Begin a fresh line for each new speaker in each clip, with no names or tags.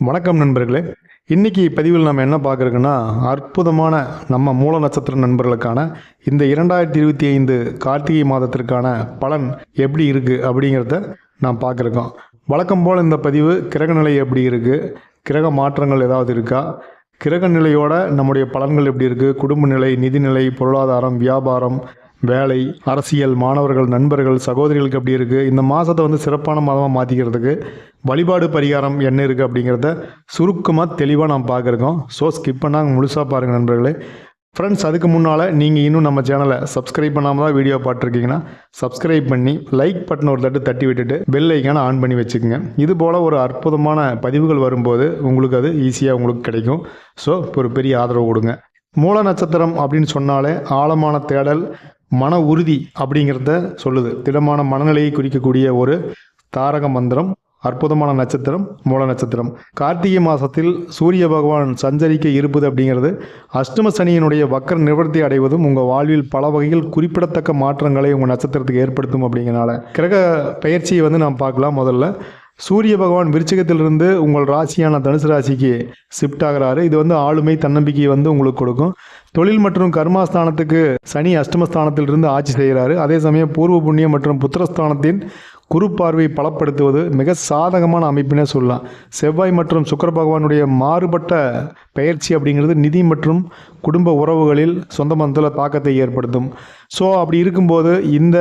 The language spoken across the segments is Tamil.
வணக்கம் நண்பர்களே. இன்னைக்கு பதிவில் நம்ம என்ன பார்க்குறோன்னா அற்புதமான நம்ம மூல நட்சத்திர நண்பர்களுக்கான இந்த இரண்டாயிரத்தி இருபத்தி ஐந்து கார்த்திகை மாதத்திற்கான பலன் எப்படி இருக்குது அப்படிங்கிறத நாம் பார்க்குறோம். வழக்கம் போல் இந்த பதிவு கிரக நிலை எப்படி இருக்குது கிரக மாற்றங்கள் ஏதாவது இருக்கா? கிரக நிலையோட நம்முடைய பலன்கள் எப்படி இருக்குது குடும்ப நிலை நிதிநிலை பொருளாதாரம் வியாபாரம் வேலை அரசியல் மாணவர்கள் நண்பர்கள் சகோதரிகளுக்கு எப்படி இருக்குது இந்த மாதத்தை வந்து சிறப்பான மாதமாக மாற்றிக்கிறதுக்கு வழிபாடு பரிகாரம் என்ன இருக்குது அப்படிங்கிறத சுருக்கமாக தெளிவாக நாம் பார்க்குறோம் ஸோ ஸ்கிப் பண்ணாங்க முழுசாக பாருங்கள் நண்பர்களே. ஃப்ரெண்ட்ஸ் அதுக்கு முன்னால் நீங்கள் இன்னும் நம்ம சேனலை சப்ஸ்கிரைப் பண்ணாமல் தான் வீடியோ பார்த்துருக்கீங்கன்னா சப்ஸ்கிரைப் பண்ணி லைக் பட்டன் ஒரு தட்டு தட்டி விட்டுட்டு பெல் ஐக்கான ஆன் பண்ணி வச்சுக்கோங்க. இது போல் ஒரு அற்புதமான பதிவுகள் வரும்போது உங்களுக்கு அது ஈஸியாக உங்களுக்கு கிடைக்கும். ஸோ ஒரு பெரிய ஆதரவு கொடுங்க. மூல நட்சத்திரம் அப்படின்னு சொன்னாலே ஆழமான தேடல் மன உறுதி அப்படிங்கிறத சொல்லுது. திடமான மனநிலையை குறிக்கக்கூடிய ஒரு தாரக மந்திரம் அற்புதமான நட்சத்திரம் மூல நட்சத்திரம். கார்த்திகை மாதத்தில் சூரிய பகவான் சஞ்சரிக்க இருப்பது அப்படிங்கிறது அஷ்டம சனியினுடைய வக்கர நிவர்த்தி அடைவதும் உங்கள் வாழ்வில் பல வகையில் குறிப்பிடத்தக்க மாற்றங்களை உங்கள் நட்சத்திரத்துக்கு ஏற்படுத்தும் அப்படிங்கிறனால. கிரக பயிற்சியை வந்து நாம் பார்க்கலாம் முதல்ல. சூரிய பகவான் விருச்சகத்திலிருந்து உங்கள் ராசியான தனுசு ராசிக்கு ஷிஃப்ட் ஆகிறாரு. இது வந்து ஆளுமை தன்னம்பிக்கையை வந்து உங்களுக்கு கொடுக்கும். தொழில் மற்றும் கர்மாஸ்தானத்துக்கு சனி அஷ்டமஸ்தானத்திலிருந்து ஆட்சி செய்கிறாரு. அதே சமயம் பூர்வ புண்ணியம் மற்றும் புத்திரஸ்தானத்தின் குரு பலப்படுத்துவது மிக சாதகமான அமைப்பினே சொல்லலாம். செவ்வாய் மற்றும் சுக்கர பகவானுடைய மாறுபட்ட பயிற்சி அப்படிங்கிறது நிதி மற்றும் குடும்ப உறவுகளில் சொந்த மதத்தில் தாக்கத்தை ஏற்படுத்தும். ஸோ அப்படி இருக்கும்போது இந்த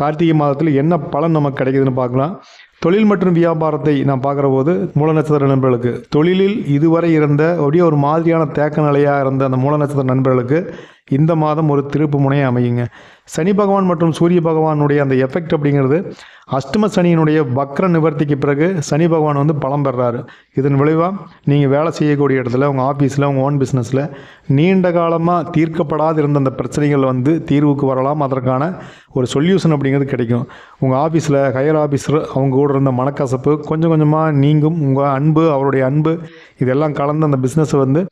கார்த்திகை மாதத்தில் என்ன பலன் நமக்கு கிடைக்குதுன்னு பார்க்கலாம். தொழில் மற்றும் வியாபாரத்தை நான் பார்க்குற போது மூல நட்சத்திர நண்பர்களுக்கு தொழிலில் இதுவரை இருந்த அப்படியே ஒரு மாதிரியான தேக்க நிலையாக இருந்த அந்த மூல நட்சத்திர நண்பர்களுக்கு இந்த மாதம் ஒரு திருப்பு முனையை அமையுங்க. சனி பகவான் மற்றும் சூரிய பகவானுடைய அந்த எஃபெக்ட் அப்படிங்கிறது அஷ்டம சனியினுடைய வக்ர நிவர்த்திக்கு பிறகு சனி பகவான் வந்து பலம் பெறாரு. இதன் விளைவாக நீங்கள் வேலை செய்யக்கூடிய இடத்துல உங்கள் ஆஃபீஸில் உங்கள் ஓன் பிஸ்னஸில் நீண்ட காலமாக தீர்க்கப்படாது இருந்த அந்த பிரச்சனைகள் வந்து தீர்வுக்கு வரலாம். அதற்கான ஒரு சொல்யூஷன் அப்படிங்கிறது கிடைக்கும். உங்கள் ஆஃபீஸில் ஹையர் ஆஃபீஸர் அவங்க கூட இருந்த மனக்கசப்பு கொஞ்சம் கொஞ்சமாக நீங்கும். உங்கள் அன்பு அவருடைய அன்பு இதெல்லாம் கலந்து அந்த பிஸ்னஸை வந்து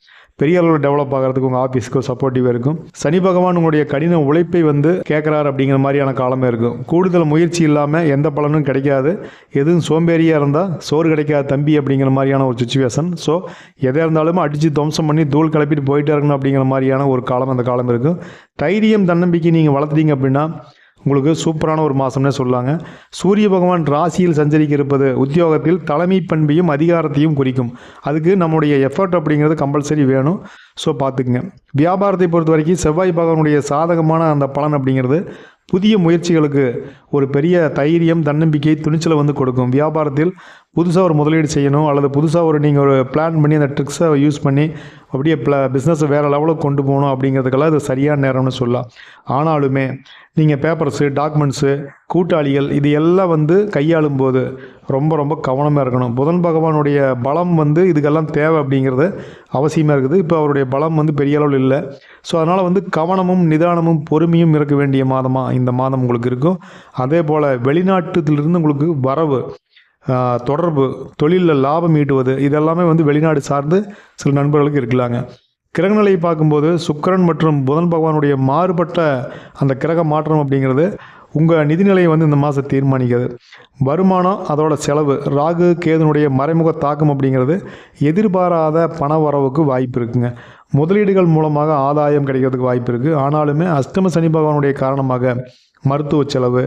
பெரிய அளவில் டெவலப் ஆகிறதுக்கு உங்கள் ஆஃபீஸ்க்கு சப்போர்ட்டிவாக இருக்கும். சனி பகவான் உங்களுடைய கடின உழைப்பை வந்து கேட்குறாரு அப்படிங்கிற மாதிரியான காலமே இருக்கும். கூடுதல் முயற்சி இல்லாமல் எந்த பலனும் கிடைக்காது. எதுவும் சோம்பேறியாக இருந்தால் சோறு கிடைக்காத தம்பி அப்படிங்கிற மாதிரியான ஒரு சுச்சுவேஷன் ஸோ எதாக இருந்தாலும் அடித்து துவம்சம் பண்ணி தூள் கிளப்பிட்டு போயிட்டே இருக்கணும் அப்படிங்கிற மாதிரியான ஒரு காலம் அந்த காலம் இருக்கும். தைரியம் தன்னம்பிக்கை நீங்கள் வளர்த்துட்டீங்க அப்படின்னா உங்களுக்கு சூப்பரான ஒரு மாதம்னே சொல்லாங்க. சூரிய பகவான் ராசியில் சஞ்சரிக்க இருப்பது உத்தியோகத்தில் தலைமை பண்பையும் அதிகாரத்தையும் குறிக்கும். அதுக்கு நம்முடைய எஃபர்ட் அப்படிங்கிறது கம்பல்சரி வேணும். ஸோ பார்த்துக்குங்க. வியாபாரத்தை பொறுத்த வரைக்கும் செவ்வாய் பகவானுடைய சாதகமான அந்த பலன் அப்படிங்கிறது புதிய முயற்சிகளுக்கு ஒரு பெரிய தைரியம் தன்னம்பிக்கை துணிச்சலை வந்து கொடுக்கும். வியாபாரத்தில் புதுசாக ஒரு முதலீடு செய்யணும் அல்லது புதுசாக ஒரு நீங்கள் ஒரு பிளான் பண்ணி அந்த ட்ரிக்ஸை யூஸ் பண்ணி அப்படியே ப்ள பிஸ்னஸை வேறு லெவலுக்கு கொண்டு போகணும் அப்படிங்கிறதுக்கெல்லாம் இது சரியான நேரம்னு சொல்லலாம். ஆனாலுமே நீங்கள் பேப்பர்ஸு டாக்குமெண்ட்ஸு கூட்டாளிகள் இது எல்லாம் வந்து கையாளும் போது ரொம்ப ரொம்ப கவனமாக இருக்கணும். புதன் பகவானுடைய பலம் வந்து இதுக்கெல்லாம் தேவை அப்படிங்கிறது அவசியமாக இருக்குது. இப்போ அவருடைய பலம் வந்து பெரிய அளவில் இல்லை. ஸோ அதனால் வந்து கவனமும் நிதானமும் பொறுமையும் இருக்க வேண்டிய மாதமாக இந்த மாதம் உங்களுக்கு இருக்கும். அதே போல் வெளிநாட்டுலேருந்து உங்களுக்கு வரவு தொடர்பு தொழிலில் லாபம் ஈட்டுவது இதெல்லாமே வந்து வெளிநாடு சார்ந்து சில நண்பர்களுக்கு இருக்கலாங்க. கிரகநிலையை பார்க்கும்போது சுக்கிரன் மற்றும் புதன் பகவானுடைய மாறுபட்ட அந்த கிரக மாற்றம் அப்படிங்கிறது உங்கள் நிதிநிலையை வந்து இந்த மாதம் தீர்மானிக்கிறது. வருமானம் அதோட செலவு ராகு கேதுனுடைய மறைமுக தாக்கம் அப்படிங்கிறது எதிர்பாராத பண வரவுக்கு வாய்ப்பு இருக்குங்க. முதலீடுகள் மூலமாக ஆதாயம் கிடைக்கிறதுக்கு வாய்ப்பு இருக்குது ஆனாலுமே அஷ்டம சனி பகவானுடைய காரணமாக மருத்துவ செலவு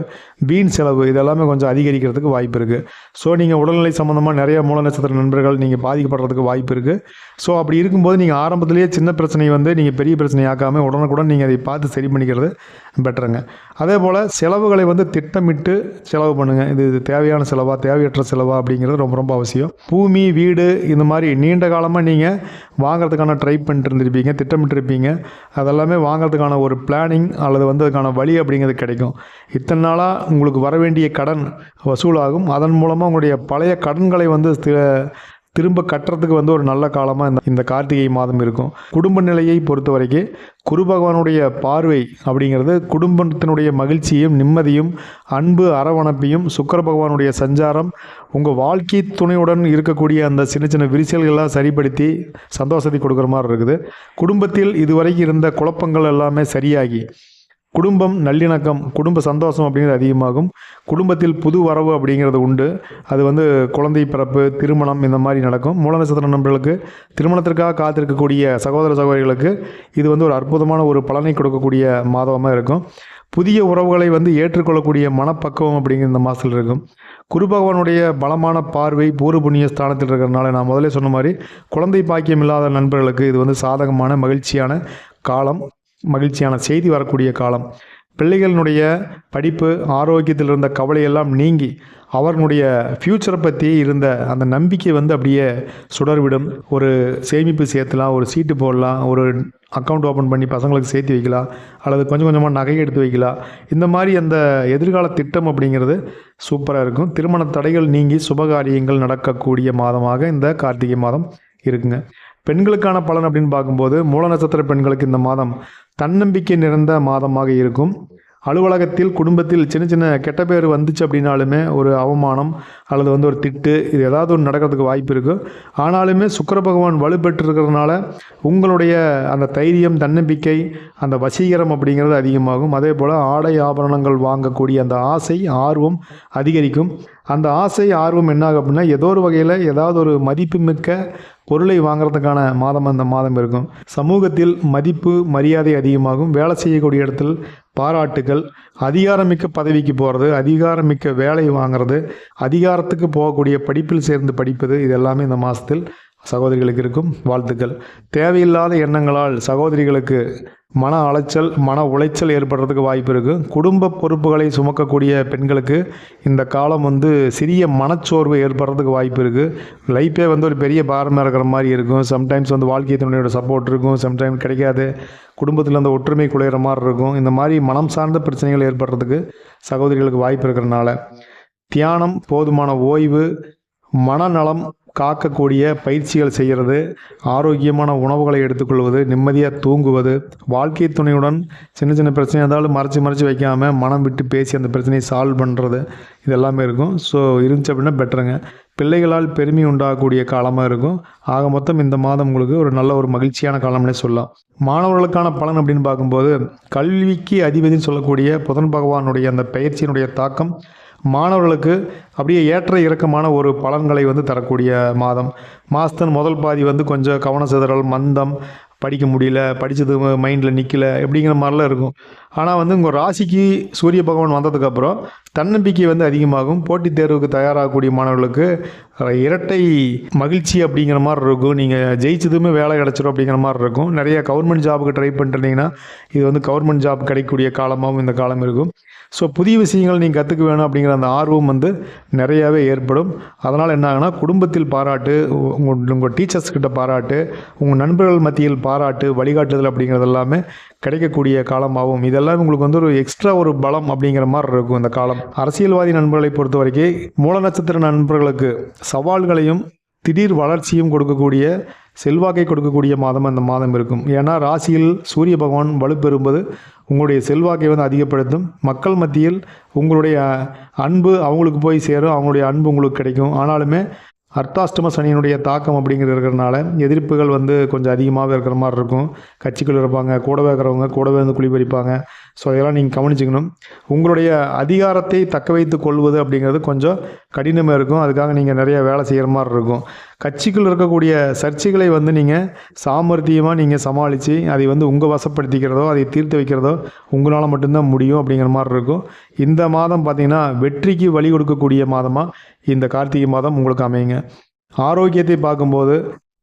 வீண் செலவு இதெல்லாமே கொஞ்சம் அதிகரிக்கிறதுக்கு வாய்ப்பு இருக்குது ஸோ நீங்கள் உடல்நிலை சம்மந்தமாக நிறைய மூல நட்சத்திர நண்பர்கள் நீங்கள் பாதிக்கப்படுறதுக்கு வாய்ப்பு இருக்குது ஸோ அப்படி இருக்கும்போது நீங்கள் ஆரம்பத்திலேயே சின்ன பிரச்சனை வந்து நீங்கள் பெரிய பிரச்சனை ஆக்காமல் உடனுக்குடன் நீங்கள் அதை பார்த்து சரி பண்ணிக்கிறது பெட்டருங்க அதே போல் செலவுகளை வந்து திட்டமிட்டு செலவு பண்ணுங்கள் இது இது தேவையான செலவாக தேவையற்ற செலவாக அப்படிங்கிறது ரொம்ப ரொம்ப அவசியம். பூமி வீடு இந்த மாதிரி நீண்ட காலமாக நீங்கள் வாங்குறதுக்கான ட்ரை பண்ணிட்டு இருந்திருப்பீங்க திட்டமிட்டிருப்பீங்க. அதெல்லாமே வாங்குறதுக்கான ஒரு பிளானிங் அல்லது வந்து அதுக்கான வழி அப்படிங்கிறது கிடைக்கும். இத்தனை நாளாக உங்களுக்கு வர வேண்டிய கடன் வசூலாகும். அதன் மூலமாக உங்களுடைய பழைய கடன்களை வந்து திரும்ப கட்டுறதுக்கு வந்து ஒரு நல்ல காலமாக இந்த இந்த கார்த்திகை மாதம் இருக்கும். குடும்ப நிலையை பொறுத்த வரைக்கும் குரு பகவானுடைய பார்வை அப்படிங்கிறது குடும்பத்தினுடைய மகிழ்ச்சியும் நிம்மதியும் அன்பு அரவணைப்பையும் சுக்கர பகவானுடைய சஞ்சாரம் உங்கள் வாழ்க்கை துணையுடன் இருக்கக்கூடிய அந்த சின்ன சின்ன விரிசல்கள்லாம் சரிப்படுத்தி சந்தோஷத்தை கொடுக்குற மாதிரி இருக்குது. குடும்பத்தில் இதுவரைக்கும் இருந்த குழப்பங்கள் எல்லாமே சரியாகி குடும்பம் நல்லிணக்கம் குடும்ப சந்தோஷம் அப்படிங்கிறது அதிகமாகும். குடும்பத்தில் புது வரவு அப்படிங்கிறது உண்டு. அது வந்து குழந்தை பிறப்பு திருமணம் இந்த மாதிரி நடக்கும். மூல நட்சத்திர நண்பர்களுக்கு திருமணத்திற்காக காத்திருக்கக்கூடிய சகோதர சகோதரிகளுக்கு இது வந்து ஒரு அற்புதமான ஒரு பலனை கொடுக்கக்கூடிய மாதமாக இருக்கும். புதிய உறவுகளை வந்து ஏற்றுக்கொள்ளக்கூடிய மனப்பக்குவம் அப்படிங்கிற இந்த மாதத்தில் இருக்கும். குரு பகவானுடைய பலமான பார்வை பூர்வ புண்ணிய ஸ்தானத்தில் இருக்கிறனால நான் முதலே சொன்ன மாதிரி குழந்தை பாக்கியம் இல்லாத நண்பர்களுக்கு இது வந்து சாதகமான மகிழ்ச்சியான காலம். மகிழ்ச்சியான செய்தி வரக்கூடிய காலம். பிள்ளைகளினுடைய படிப்பு ஆரோக்கியத்தில் இருந்த கவலையெல்லாம் நீங்கி அவர்களுடைய ஃப்யூச்சரை பற்றி இருந்த அந்த நம்பிக்கை வந்து அப்படியே சுடர்விடும். ஒரு சேமிப்பு சேர்த்துலாம் ஒரு சீட்டு போடலாம் ஒரு அக்கௌண்ட் ஓப்பன் பண்ணி பசங்களுக்கு சேர்த்து வைக்கலாம் அல்லது கொஞ்சம் கொஞ்சமாக நகை எடுத்து வைக்கலாம். இந்த மாதிரி அந்த எதிர்கால திட்டம் அப்படிங்கிறது சூப்பராக இருக்கும். திருமண தடைகள் நீங்கி சுபகாரியங்கள் நடக்கக்கூடிய மாதமாக இந்த கார்த்திகை மாதம் இருக்குங்க. பெண்களுக்கான பலன் அப்படின்னு பார்க்கும்போது மூல நட்சத்திர பெண்களுக்கு இந்த மாதம் தன்னம்பிக்கை நிறைந்த மாதமாக இருக்கும். அலுவலகத்தில் குடும்பத்தில் சின்ன சின்ன கெட்ட பேர் வந்துச்சு அப்படின்னாலுமே ஒரு அவமானம் அல்லது வந்து ஒரு திட்டு இது ஏதாவது ஒன்று நடக்கிறதுக்கு வாய்ப்பு இருக்கும் ஆனாலுமே சுக்கர பகவான் வலுப்பெற்று இருக்கிறதுனால உங்களுடைய அந்த தைரியம் தன்னம்பிக்கை அந்த வசீகரம் அப்படிங்கிறது அதிகமாகும். அதே போல் ஆடை ஆபரணங்கள் வாங்கக்கூடிய அந்த ஆசை ஆர்வம் அதிகரிக்கும். அந்த ஆசை ஆர்வம் என்னாகும் அப்படின்னா ஏதோ ஒரு வகையில் ஏதாவது ஒரு மதிப்புமிக்க பொருளை வாங்குறதுக்கான மாதம் அந்த மாதம் இருக்கும். சமூகத்தில் மதிப்பு மரியாதை அதிகமாகும். வேலை செய்யக்கூடிய இடத்தில் பாராட்டுகள் அதிகாரமிக்க பதவிக்கு போகிறது அதிகாரமிக்க வேலை வாங்குறது அதிகாரத்துக்கு போகக்கூடிய படிப்பில் சேர்ந்து படிப்பது இது எல்லாமே இந்த மாதத்தில் சகோதரிகளுக்கு இருக்கும் வாழ்த்துக்கள். தேவையில்லாத எண்ணங்களால் சகோதரிகளுக்கு மன அலைச்சல் மன உளைச்சல் ஏற்படுறதுக்கு வாய்ப்பு இருக்குது குடும்ப பொறுப்புகளை சுமக்கக்கூடிய பெண்களுக்கு இந்த காலம் வந்து சிறிய மனச்சோர்வு ஏற்படுறதுக்கு வாய்ப்பு இருக்குது லைஃபே வந்து ஒரு பெரிய பாரமாக இருக்கிற மாதிரி இருக்கும். சம்டைம்ஸ் வந்து வாழ்க்கை துணையோட சப்போர்ட் இருக்கும். சம்டைம் கிடைக்காது. குடும்பத்தில் அந்த ஒற்றுமை குலையிற மாதிரி இருக்கும். இந்த மாதிரி மனம் சார்ந்த பிரச்சனைகள் ஏற்படுறதுக்கு சகோதரிகளுக்கு வாய்ப்பு இருக்கிறனால. தியானம் போதுமான ஓய்வு மனநலம் காக்கக்கூடிய பயிற்சிகள் செய்கிறது ஆரோக்கியமான உணவுகளை எடுத்துக்கொள்வது நிம்மதியாக தூங்குவது வாழ்க்கை துணையுடன் சின்ன சின்ன பிரச்சனை இருந்தாலும் மறைச்சி மறைச்சி வைக்காமல் மனம் விட்டு பேசி அந்த பிரச்சனையை சால்வ் பண்ணுறது இது எல்லாமே இருக்கும். ஸோ இருந்துச்சு அப்படின்னா பெட்டருங்க பிள்ளைகளால் பெருமை உண்டாகக்கூடிய காலமாக இருக்கும். ஆக மொத்தம் இந்த மாதம் உங்களுக்கு ஒரு நல்ல ஒரு மகிழ்ச்சியான காலம்னே சொல்லலாம். மாணவர்களுக்கான பலன் அப்படின்னு பார்க்கும்போது கல்விக்கு அதிபதினு சொல்லக்கூடிய புதன் பகவானுடைய அந்த பயிற்சியினுடைய தாக்கம் மாணவர்களுக்கு அப்படியே ஏற்ற இறக்கமான ஒரு பலன்களை வந்து தரக்கூடிய மாதம். மாதத்தின் முதல் பாதி வந்து கொஞ்சம் கவனசிதறல் மந்தம் படிக்க முடியல படித்தது மைண்டில் நிற்கல எப்படிங்கிற மாதிரிலாம் இருக்கும். ஆனால் வந்து உங்கள் ராசிக்கு சூரிய பகவான் வந்ததுக்கப்புறம் தன்னம்பிக்கை வந்து அதிகமாகும். போட்டித் தேர்வுக்கு தயாராகக்கூடிய மாணவர்களுக்கு இரட்டை மகிழ்ச்சி அப்படிங்கிற மாதிரி இருக்கும். நீங்கள் ஜெயிச்சதுமே வேலை கிடச்சிரும் அப்படிங்கிற மாதிரி இருக்கும். நிறைய கவர்மெண்ட் ஜாபுக்கு ட்ரை பண்ணிட்டீங்கன்னா இது வந்து கவர்மெண்ட் ஜாப் கிடைக்கக்கூடிய காலமாகவும் இந்த காலம் இருக்கும். ஸோ புதிய விஷயங்கள் நீங்கள் கற்றுக்க வேணும் அப்படிங்கிற அந்த ஆர்வம் வந்து நிறையாவே ஏற்படும். அதனால் என்ன ஆகுனா குடும்பத்தில் பாராட்டு உங்கள் உங்கள் டீச்சர்ஸ்கிட்ட பாராட்டு உங்கள் நண்பர்கள் மத்தியில் பாராட்டு வழிகாட்டுதல் அப்படிங்கிறது எல்லாமே கிடைக்கக்கூடிய காலமாகவும் இதெல்லாம் உங்களுக்கு வந்து ஒரு எக்ஸ்ட்ரா ஒரு பலம் அப்படிங்கிற மாதிரி இருக்கும் இந்த காலம். அரசியல்வாதி நண்பர்களை பொறுத்த வரைக்கும் மூல நட்சத்திர நண்பர்களுக்கு சவால்களையும் திடீர் வளர்ச்சியும் கொடுக்கக்கூடிய செல்வாக்கை கொடுக்கக்கூடிய மாதம் அந்த மாதம் இருக்கும். ஏன்னா ராசியில் சூரிய பகவான் வலுப்பெறும்போது உங்களுடைய செல்வாக்கை வந்து அதிகப்படுத்தும். மக்கள் மத்தியில் உங்களுடைய அன்பு அவங்களுக்கு போய் சேரும். அவங்களுடைய அன்பு உங்களுக்கு கிடைக்கும். ஆனாலுமே அர்த்தாஷ்டம சனியினுடைய தாக்கம் அப்படிங்கிறது இருக்கிறனால எதிர்ப்புகள் வந்து கொஞ்சம் அதிகமாகவே இருக்கிற மாதிரி இருக்கும். கட்சிக்குள்ளே இருப்பாங்க கூடவே இருக்கிறவங்க கூடவே வந்து குழி பறிப்பாங்க ஸோ அதெல்லாம் நீங்கள் கவனிச்சுக்கணும். உங்களுடைய அதிகாரத்தை தக்க வைத்து கொள்வது அப்படிங்கிறது கொஞ்சம் கடினமாக இருக்கும். அதுக்காக நீங்கள் நிறைய வேலை செய்கிற மாதிரி இருக்கும். கட்சிக்குள் இருக்கக்கூடிய சர்ச்சைகளை வந்து நீங்கள் சாமர்த்தியமாக நீங்கள் சமாளித்து அதை வந்து உங்கள் வசப்படுத்திக்கிறதோ அதை தீர்த்து வைக்கிறதோ உங்களால் மட்டும்தான் முடியும் அப்படிங்கிற மாதிரி இருக்கும். இந்த மாதம் பார்த்திங்கன்னா வெற்றிக்கு வழி கொடுக்கக்கூடிய மாதமாக இந்த கார்த்திகை மாதம் உங்களுக்கு அமையுங்க. ஆரோக்கியத்தை பார்க்கும்போது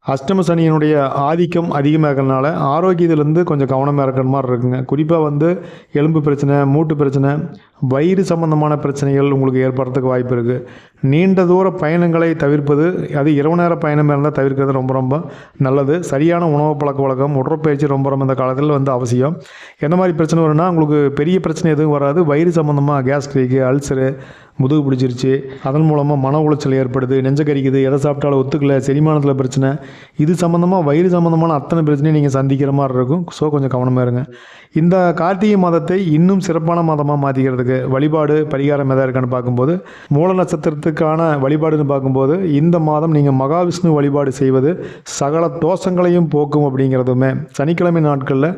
அஷ்டம சனியினுடைய ஆதிக்கம் அதிகமாக இருக்கிறனால ஆரோக்கியத்திலேருந்து கொஞ்சம் கவனமாக இருக்கிற மாதிரி இருக்குங்க. குறிப்பாக வந்து எலும்பு பிரச்சனை மூட்டு பிரச்சனை வயிறு சம்பந்தமான பிரச்சனைகள் உங்களுக்கு ஏற்படுறதுக்கு வாய்ப்பு இருக்குது நீண்ட தூர பயணங்களை தவிர்ப்பது அது இரவு நேர பயணம் இருந்தால் தவிர்க்கிறது ரொம்ப ரொம்ப நல்லது. சரியான உணவு பழக்க வழக்கம் உடற்பயிற்சி ரொம்ப ரொம்ப இந்த காலத்தில் வந்து அவசியம். எந்த மாதிரி பிரச்சனை வரும்னா உங்களுக்கு பெரிய பிரச்சனை எதுவும் வராது. வயிறு சம்மந்தமாக கேஸ்ட்ரிக்கு அல்சரு முதுகு பிடிச்சிருச்சு. அதன் மூலமாக மன உளைச்சல் ஏற்படுது நெஞ்ச கரிக்குது எதை சாப்பிட்டாலும் ஒத்துக்கல செரிமானத்தில் பிரச்சனை. இது சம்மந்தமாக வயிறு சம்மந்தமான அத்தனை பிரச்சனையும் நீங்கள் சந்திக்கிற மாதிரி இருக்கும். ஸோ கொஞ்சம் கவனமாக இருங்க. இந்த கார்த்திகை மாதத்தை இன்னும் சிறப்பான மாதமாக மாற்றிக்கிறதுக்கு வழிபாடு பரிகாரம் எதாக இருக்கான்னு பார்க்கும்போது மூல நட்சத்திரத்துக்கான வழிபாடுன்னு பார்க்கும்போது இந்த மாதம் நீங்கள் மகாவிஷ்ணு வழிபாடு செய்வது சகல தோஷங்களையும் போக்கும் அப்படிங்கிறதுமே. சனிக்கிழமை நாட்களில்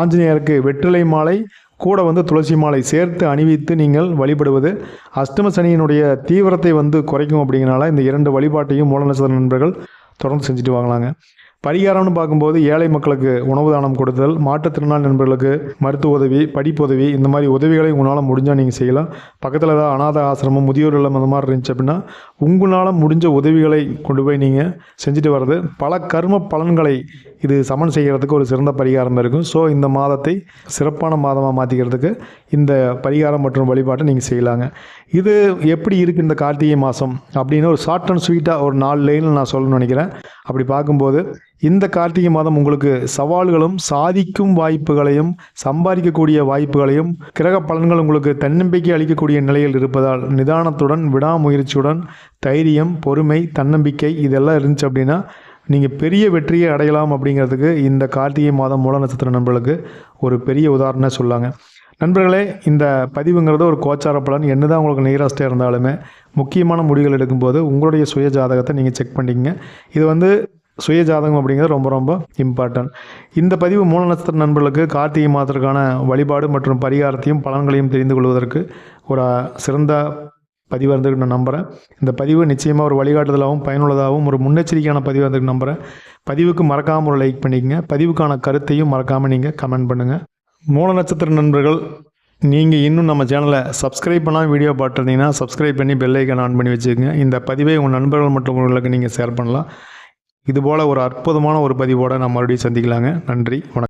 ஆஞ்சநேயருக்கு வெற்றிலை மாலை கூட வந்து துளசி மாலை சேர்த்து அணிவித்து நீங்கள் வழிபடுவது அஷ்டம சனியினுடைய தீவிரத்தை வந்து குறைக்கும் அப்படிங்கிறனால இந்த இரண்டு வழிபாட்டையும் மூல நட்சத்திர நண்பர்கள் தொடர்ந்து செஞ்சுட்டு வாங்கலாங்க. பரிகாரம்னு பார்க்கும்போது ஏழை மக்களுக்கு உணவு தானம் கொடுத்தல் மாற்றுத்திறனாளி நண்பர்களுக்கு மருத்துவ உதவி படிப்புதவி இந்த மாதிரி உதவிகளை உங்களால் முடிஞ்சால் நீங்கள் செய்யலாம். பக்கத்தில் ஏதாவது அனாத ஆசிரமம் முதியோர் இல்லம் அந்த மாதிரி இருந்துச்சு அப்படின்னா உங்களால் முடிஞ்ச உதவிகளை கொண்டு போய் நீங்கள் செஞ்சுட்டு வர்றது. பல கர்ம பலன்களை இது சமன் செய்கிறதுக்கு ஒரு சிறந்த பரிகாரம் இருக்கும். ஸோ இந்த மாதத்தை சிறப்பான மாதமாக மாற்றிக்கிறதுக்கு இந்த பரிகாரம் மற்றும் வழிபாட்டை நீங்கள் செய்யலாங்க. இது எப்படி இருக்குது இந்த கார்த்திகை மாதம் அப்படின்னு ஒரு ஷார்ட் அண்ட் ஸ்வீட்டாக ஒரு நாலு லைனில் நான் சொல்லணும்னு நினைக்கிறேன். அப்படி பார்க்கும்போது இந்த கார்த்திகை மாதம் உங்களுக்கு சவால்களும் சாதிக்கும் வாய்ப்புகளையும் சம்பாதிக்கக்கூடிய வாய்ப்புகளையும் கிரக பலன்கள் உங்களுக்கு தன்னம்பிக்கை அளிக்கக்கூடிய நிலையில் இருப்பதால் நிதானத்துடன் விடாமுயற்சியுடன் தைரியம் பொறுமை தன்னம்பிக்கை இதெல்லாம் இருந்துச்சு அப்படின்னா நீங்கள் பெரிய வெற்றியை அடையலாம் அப்படிங்கிறதுக்கு இந்த கார்த்திகை மாதம் மூல நட்சத்திர நண்பர்களுக்கு ஒரு பெரிய உதாரணம் சொல்லாங்க. நண்பர்களே இந்த பதிவுங்கிறது ஒரு கோச்சார பலன். என்னதான் உங்களுக்கு நீராஸ்டாக இருந்தாலுமே முக்கியமான முடிவுகள் எடுக்கும்போது உங்களுடைய சுய ஜாதகத்தை நீங்கள் செக் பண்ணிக்கங்க. இது வந்து சுய ஜாதகம் அப்படிங்கிறது ரொம்ப ரொம்ப இம்பார்ட்டன்ட். இந்த பதிவு மூல நட்சத்திர நண்பர்களுக்கு கார்த்திகை மாதத்திற்கான வழிபாடு மற்றும் பரிகாரத்தையும் பலன்களையும் தெரிந்து கொள்வதற்கு ஒரு சிறந்த பதிவாக இருந்திருக்கு நான் நம்புகிறேன் இந்த பதிவு நிச்சயமாக ஒரு வழிகாட்டுதலாகவும் பயனுள்ளதாகவும் ஒரு முன்னெச்சரிக்கையான பதிவாக இருந்திருக்கு நம்புகிறேன் பதிவுக்கு மறக்காமல் ஒரு லைக் பண்ணிக்கங்க. பதிவுக்கான கருத்தையும் மறக்காமல் நீங்கள் கமெண்ட் பண்ணுங்கள் மூல நட்சத்திர நண்பர்கள் நீங்கள் இன்னும் நம்ம சேனலை சப்ஸ்கிரைப் பண்ணால் வீடியோ பார்த்துருந்தீங்கன்னா சப்ஸ்கிரைப் பண்ணி பெல்லைக்கன் ஆன் பண்ணி வச்சுக்கோங்க. இந்த பதிவை உங்கள் நண்பர்கள் மற்றும் உங்களுக்கு நீங்கள் ஷேர் பண்ணலாம். இதுபோல் ஒரு அற்புதமான ஒரு பதிவோடு நான் மறுபடியும் சந்திக்கலாங்க. நன்றி வணக்கம்.